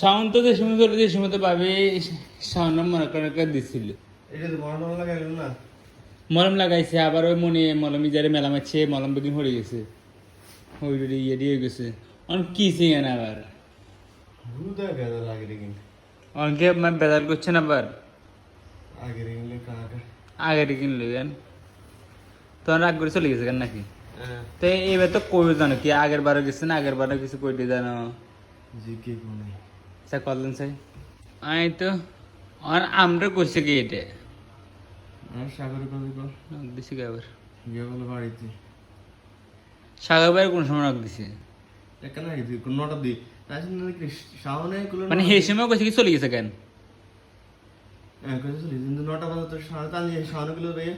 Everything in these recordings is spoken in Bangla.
শাওন তো যে সময় চলে যে সময় তো পাবে শাওন মনে করে করে দিছিল। মলম লাগাইছে আবার ওই মনে মলম ইজারে মেলা মারছে মলম বেগিন হয়ে গেছে। ওই ইয়ে দিয়ে গেছে। অন কি সিঙ্গান আবার? অনেকে মানে বেদাল করছেন আবার? আগে রে কিন্তু কাকা আগে কেন তখন রাগ করে চলে গেছে কেন নাকি? হ্যাঁ। তো এবার তো কই জানো কি আগের বারও গেছে না আগের বারও কিছু কই জানো। জি কে কোনে স্যার কদিন স্যার আমি তো আর আমরা করছি কি এটা? আর সাগরে কবে কো দিছি কি গিয়ে বলে বাড়িতে। সাগর বাইরে কোন সময় দিছি? কোন নটা কি কুলো মানে সেই সময় কইছে কি চলে গেছে কেন? হ্যাঁ কইছে চলি কিন্তু নটা বাজে তো শাওনে তান কুলো রে।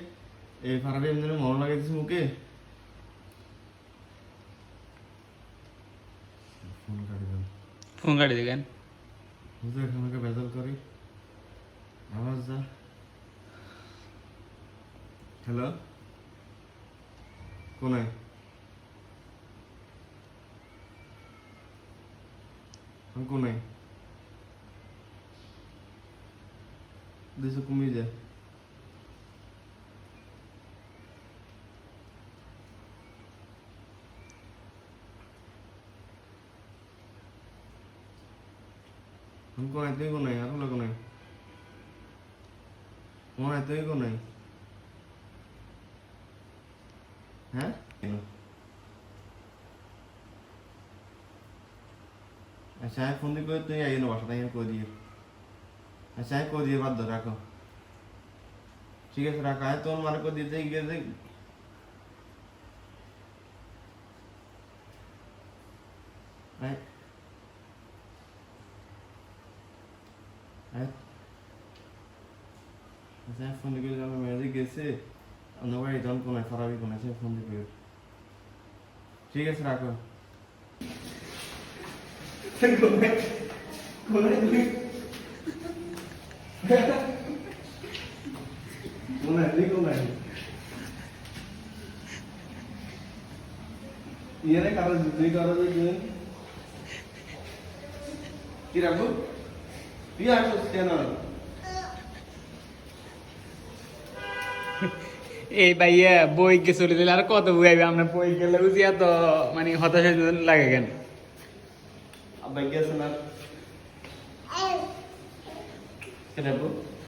এই ফারাবি এমনি মন লাগাইছিস মুখে। ফোন কাটি। দাও ফোন কাটি দেখেন হুজুর এখানে বেজাল করি আওয়াজ দা হ্যালো কোনায় আমি কোনায় দুশো কমিয়ে যায় আমি কোনায় তুই কোনায় আর হলো কোনায় কোনায় তুই কোনায় হ্যাঁ আচ্ছা আমি ফোন তুই আই না বাসাটা আমি করে দিয়ে আচ্ছা আমি করে দিয়ে বাদ রাখো ঠিক আছে রাখো আমি তোমার মানে করে দিতে গিয়ে দেখ আয় আচ্ছা ফোন দিয়ে আমার গেছে। অন্য বাড়ি তখন কোনায় খারাপই কোনায় ফোন ঠিক আছে রাখো কোনায় তুই কোনায়। ইয়ে কারও তুই কারও তুই কি রাখব? তুই আসছিস কেন এই ভাইয়া বই কে চলে দিলে আর কত বই আইবে? আমরা বই গেলে বুঝি এত মানে হতাশা লাগে কেন? আব্বাই গেছে না। কেন